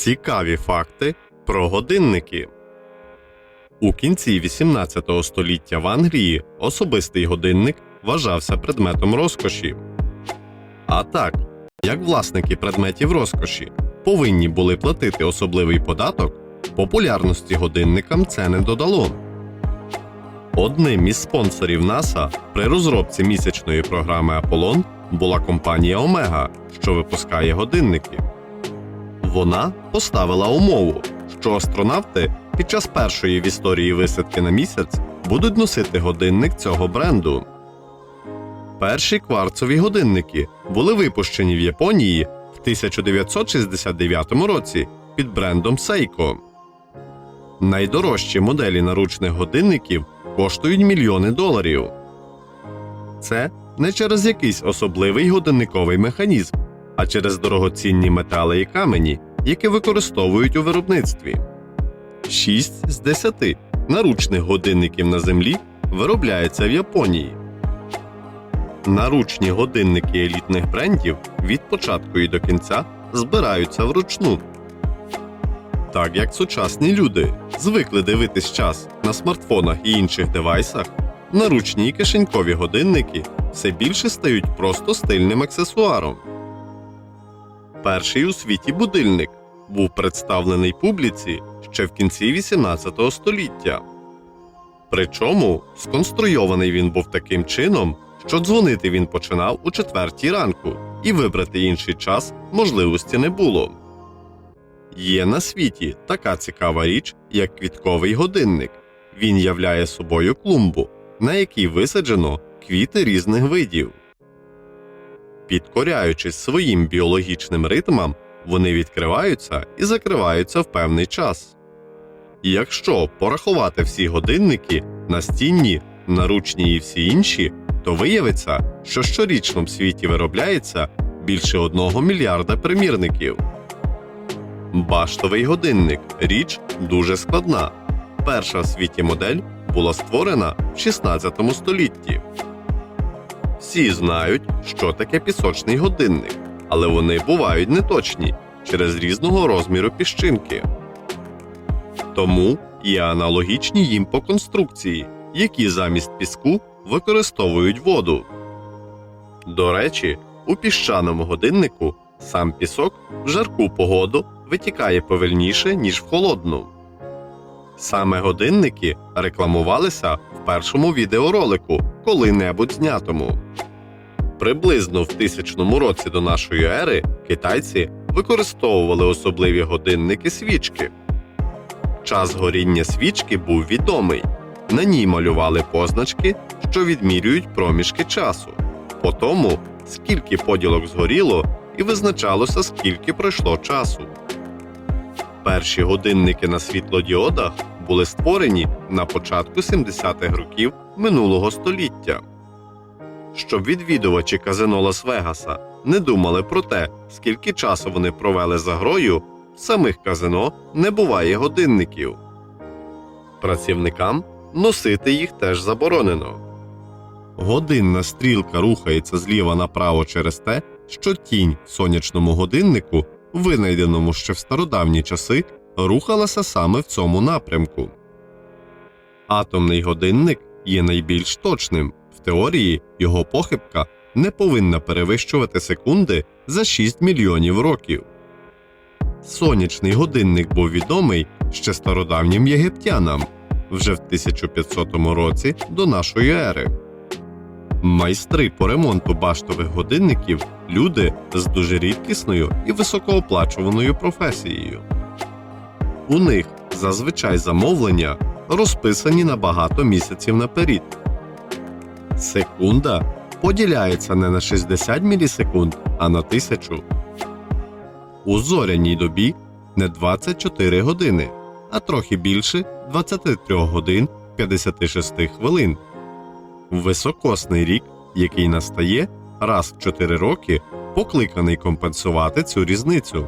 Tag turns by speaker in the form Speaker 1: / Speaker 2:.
Speaker 1: Цікаві факти про годинники. У кінці 18 століття в Англії особистий годинник вважався предметом розкоші. А так, як власники предметів розкоші повинні були платити особливий податок, популярності годинникам це не додало. Одним із спонсорів НАСА при розробці місячної програми Аполлон була компанія Омега, що випускає годинники. Вона поставила умову, що астронавти під час першої в історії висадки на місяць будуть носити годинник цього бренду. Перші кварцові годинники були випущені в Японії в 1969 році під брендом Seiko. Найдорожчі моделі наручних годинників коштують мільйони доларів. Це не через якийсь особливий годинниковий механізм, а через дорогоцінні метали і камені, які використовують у виробництві. 6 з 10 наручних годинників на землі виробляється в Японії. Наручні годинники елітних брендів від початку і до кінця збираються вручну. Так як сучасні люди звикли дивитись час на смартфонах і інших девайсах, наручні і кишенькові годинники все більше стають просто стильним аксесуаром. Перший у світі будильник був представлений публіці ще в кінці 18 століття. Причому сконструйований він був таким чином, що дзвонити він починав у четвертій ранку, і вибрати інший час можливості не було. Є на світі така цікава річ, як квітковий годинник. Він являє собою клумбу, на якій висаджено квіти різних видів. Підкоряючись своїм біологічним ритмам, вони відкриваються і закриваються в певний час. І якщо порахувати всі годинники, настінні, наручні і всі інші, то виявиться, що щорічно в світі виробляється більше одного мільярда примірників. Баштовий годинник річ дуже складна. Перша в світі модель була створена в 16 столітті. Всі знають, що таке пісочний годинник, але вони бувають неточні через різного розміру піщинки. Тому є аналогічні їм по конструкції, які замість піску використовують воду. До речі, у піщаному годиннику сам пісок в жарку погоду витікає повільніше, ніж в холодну. Саме годинники рекламувалися в першому відеоролику коли-небудь знятому. Приблизно в тисячному році до нашої ери китайці використовували особливі годинники свічки. Час горіння свічки був відомий. На ній малювали позначки, що відмірюють проміжки часу. По тому, скільки поділок згоріло, і визначалося, скільки пройшло часу. Перші годинники на світлодіодах були створені на початку 70-х років минулого століття. Щоб відвідувачі казино Лас-Вегаса не думали про те, скільки часу вони провели за грою, в самих казино не буває годинників. Працівникам носити їх теж заборонено. Годинна стрілка рухається зліва направо через те, що тінь в сонячному годиннику, винайденому ще в стародавні часи, рухалася саме в цьому напрямку. Атомний годинник є найбільш точним. В теорії його похибка не повинна перевищувати секунди за 6 мільйонів років. Сонячний годинник був відомий ще стародавнім єгиптянам вже в 1500 році до нашої ери. Майстри по ремонту баштових годинників люди з дуже рідкісною і високооплачуваною професією. У них зазвичай замовлення розписані на багато місяців наперед. Секунда поділяється не на 60 мілісекунд, а на тисячу. У зоряній добі не 24 години, а трохи більше 23 годин 56 хвилин. Високосний рік, який настає раз в 4 роки, покликаний компенсувати цю різницю.